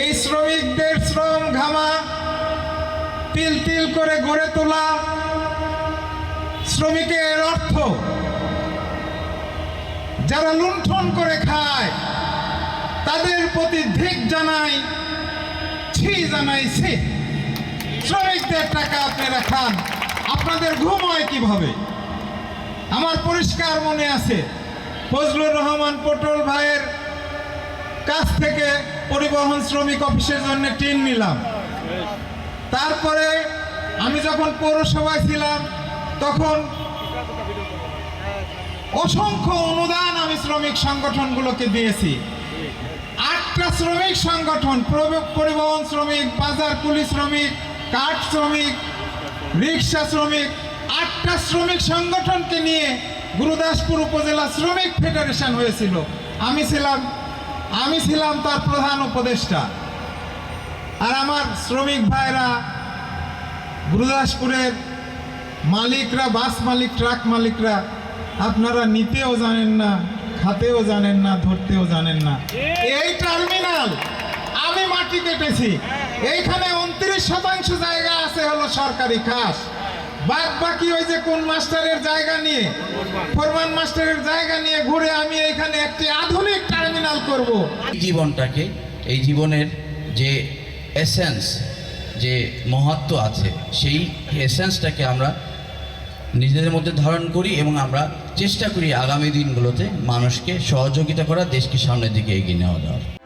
এই শ্রমিকদের শ্রম ঘামা, তিল তিল করে গড়ে তোলা শ্রমিকের অর্থ। যারা লুণ্ঠন করে খায়, তাদের প্রতি ধিক জানাই, ছি জানাই ছি। শ্রমিকদের টাকা আপনারা খান, আপনাদের ঘুম হয় কীভাবে? আমার পরিষ্কার মনে আছে, ফজলুর রহমান পটল ভাইয়ের কাছ থেকে পরিবহন শ্রমিক অফিসের জন্য টিন নিলাম। তারপরে আমি যখন পৌরসভায় ছিলাম, তখন অসংখ্য অনুদান আমি শ্রমিক সংগঠনগুলোকে দিয়েছি। আটটা শ্রমিক সংগঠন পরিবহন শ্রমিক, বাজার কুলি শ্রমিক, কাঠ শ্রমিক, রিক্সা শ্রমিক, আটটা শ্রমিক সংগঠনকে নিয়ে গুরুদাসপুর উপজেলা শ্রমিক ফেডারেশন হয়েছিল। আমি ছিলাম আমি ছিলাম তার প্রধান উপদেষ্টা। আর আমার শ্রমিক ভাইরা, গুরুদাসপুরের মালিকরা, বাস মালিক, ট্রাক মালিকরা, আপনারা নিতেও জানেন না, খাতেও জানেন না, ধরতেও জানেন না। এই টার্মিনাল আমি মাটি কেটেছি। এইখানে উনত্রিশ শতাংশ জায়গা আছে হলো সরকারি খাস। বাদ বাকি ওই যে কোন মাস্টারের জায়গা নিয়ে, ফরমান মাস্টারের জায়গা নিয়ে ঘুরে আমি এইখানে একটি আধুনিক টার্মিনাল করব। জীবনটাকে, এই জীবনের যে এসেন্স যে মহত্ব আছে, সেই এসেন্সটাকে আমরা নিজেদের মধ্যে ধারণ করি এবং আমরা চেষ্টা করি আগামী দিনগুলোতে মানুষকে সহযোগিতা করা, দেশকে সামনের দিকে এগিয়ে নেওয়া দেওয়ার।